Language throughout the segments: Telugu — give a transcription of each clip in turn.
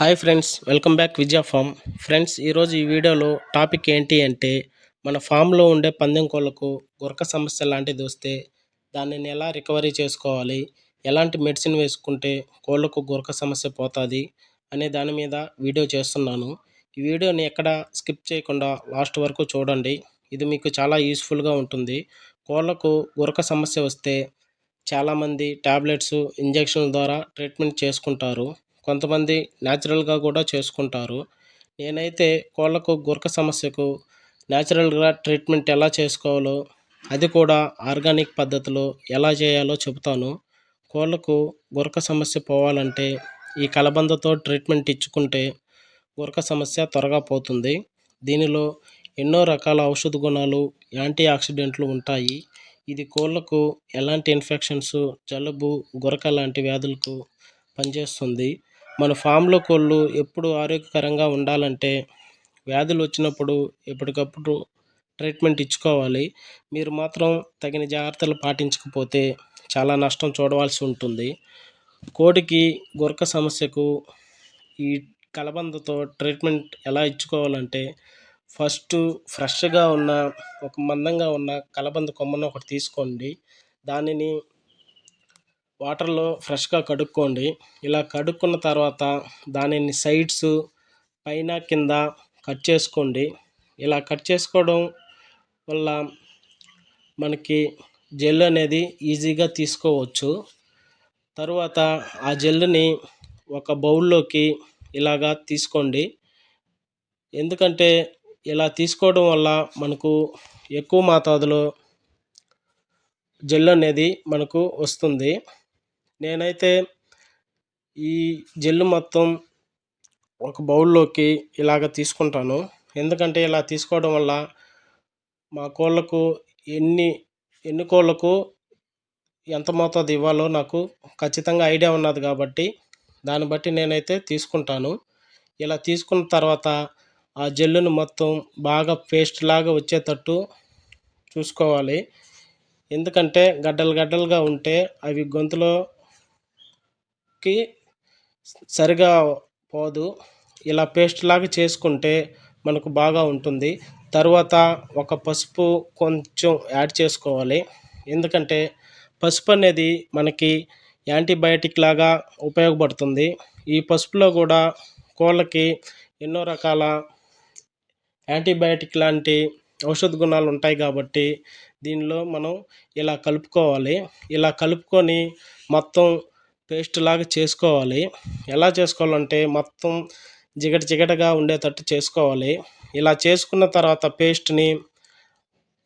Hi friends welcome back Vijaya farm. Friends ఈరోజు ఈ వీడియోలో టాపిక్ ఏంటి అంటే మన ఫామ్లో ఉండే పందెం కోళ్ళకు గురక సమస్య లాంటిది వస్తే దానిని ఎలా రికవరీ చేసుకోవాలి ఎలాంటి మెడిసిన్ వేసుకుంటే కోళ్ళకు గురక సమస్య పోతుంది అనే దాని మీద వీడియో చేస్తున్నాను. ఈ వీడియోని ఎక్కడ స్కిప్ చేయకుండా లాస్ట్ వరకు చూడండి. ఇది మీకు చాలా యూస్ఫుల్గా ఉంటుంది. కోళ్ళకు గురక సమస్య వస్తే చాలామంది ట్యాబ్లెట్స్ ఇంజక్షన్ల ద్వారా ట్రీట్మెంట్ చేసుకుంటారు. కొంతమంది న్యాచురల్గా కూడా చేసుకుంటారు. నేనైతే కోళ్ళకు గురక సమస్యకు న్యాచురల్గా ట్రీట్మెంట్ ఎలా చేసుకోవాలో అది కూడా ఆర్గానిక్ పద్ధతిలో ఎలా చేయాలో చెబుతాను. కోళ్ళకు గురక సమస్య పోవాలంటే ఈ కలబందతో ట్రీట్మెంట్ ఇచ్చుకుంటే గురక సమస్య త్వరగా పోతుంది. దీనిలో ఎన్నో రకాల ఔషధ గుణాలు యాంటీ ఆక్సిడెంట్లు ఉంటాయి. ఇది కోళ్ళకు ఎలాంటి ఇన్ఫెక్షన్స్ జలుబు గురక లాంటి వ్యాధులకు పనిచేస్తుంది. మన ఫామ్లో కోళ్ళు ఎప్పుడు ఆరోగ్యకరంగా ఉండాలంటే వ్యాధులు వచ్చినప్పుడు ఎప్పటికప్పుడు ట్రీట్మెంట్ ఇచ్చుకోవాలి. మీరు మాత్రం తగిన జాగ్రత్తలు పాటించకపోతే చాలా నష్టం చూడవలసి ఉంటుంది. కోడికి గురక సమస్యకు ఈ కలబందతో ట్రీట్మెంట్ ఎలా ఇచ్చుకోవాలంటే ఫస్ట్ ఫ్రెష్గా ఉన్న ఒక మందంగా ఉన్న కలబంద కొమ్మను ఒకటి తీసుకోండి. దానిని వాటర్లో ఫ్రెష్గా కడుక్కోండి. ఇలా కడుక్కున్న తర్వాత దానిని సైడ్స్ పైన కింద కట్ చేసుకోండి. ఇలా కట్ చేసుకోవడం వల్ల మనకి జెల్ అనేది ఈజీగా తీసుకోవచ్చు. తరువాత ఆ జెల్ని ఒక బౌల్లోకి ఇలాగా తీసుకోండి. ఎందుకంటే ఇలా తీసుకోవడం వల్ల మనకు ఎక్కువ మోతాదులో జెల్ అనేది మనకు వస్తుంది. నేనైతే ఈ జెల్ మొత్తం ఒక బౌల్లోకి ఇలాగ తీసుకుంటాను. ఎందుకంటే ఇలా తీసుకోవడం వల్ల మా కోళ్ళకు ఎన్ని ఎన్ని కోళ్ళకు ఎంత మోతాదు ఇవ్వాలో నాకు ఖచ్చితంగా ఐడియా ఉన్నది కాబట్టి దాన్ని బట్టి నేనైతే తీసుకుంటాను. ఇలా తీసుకున్న తర్వాత ఆ జెల్లును మొత్తం బాగా పేస్ట్ లాగా వచ్చేటట్టు చూసుకోవాలి. ఎందుకంటే గడ్డలు గడ్డలుగా ఉంటే అవి గొంతులో కి సరిగా పోదు. ఇలా పేస్ట్ లాగా చేసుకుంటే మనకు బాగా ఉంటుంది. తర్వాత ఒక పసుపు కొంచెం యాడ్ చేసుకోవాలి. ఎందుకంటే పసుపు అనేది మనకి యాంటీబయాటిక్ లాగా ఉపయోగపడుతుంది. ఈ పసుపులో కూడా కోళ్ళకి ఎన్నో రకాల యాంటీబయాటిక్ లాంటి ఔషధ గుణాలు ఉంటాయి కాబట్టి దీనిలో మనం ఇలా కలుపుకోవాలి. ఇలా కలుపుకొని మొత్తం పేస్ట్ లాగా చేసుకోవాలి. ఎలా చేసుకోవాలంటే మొత్తం జిగట జిగటగా ఉండేటట్టు చేసుకోవాలి. ఇలా చేసుకున్న తర్వాత పేస్ట్ని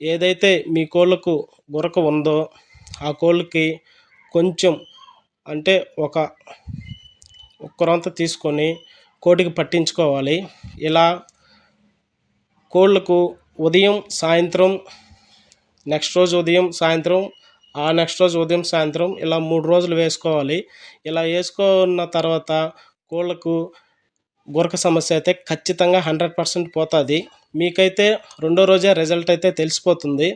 ఏదైతే మీ కోళ్ళకు గురక ఉందో ఆ కోళ్ళకి కొంచెం అంటే ఒక ఒక్కరంత తీసుకొని కోటికి పట్టించుకోవాలి. ఇలా కోళ్ళకు ఉదయం సాయంత్రం నెక్స్ట్ రోజు ఉదయం సాయంత్రం ఆ నెక్స్ట్ రోజు ఉదయం సాయంత్రం ఇలా మూడు రోజులు వేసుకోవాలి. ఇలా వేసుకున్న తర్వాత కోళ్ళకు గురక సమస్య అయితే ఖచ్చితంగా హండ్రెడ్ పర్సెంట్ పోతుంది. మీకైతే రెండో రోజే రిజల్ట్ అయితే తెలిసిపోతుంది.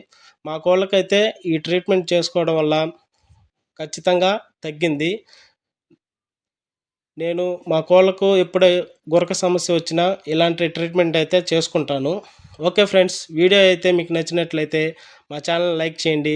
మా కోళ్ళకైతే ఈ ట్రీట్మెంట్ చేసుకోవడం వల్ల ఖచ్చితంగా తగ్గింది. నేను మా కోళ్ళకు ఎప్పుడే గురక సమస్య వచ్చినా ఇలాంటి ట్రీట్మెంట్ అయితే చేసుకుంటాను. ఓకే ఫ్రెండ్స్ వీడియో అయితే మీకు నచ్చినట్లయితే మా ఛానల్ లైక్ చేయండి.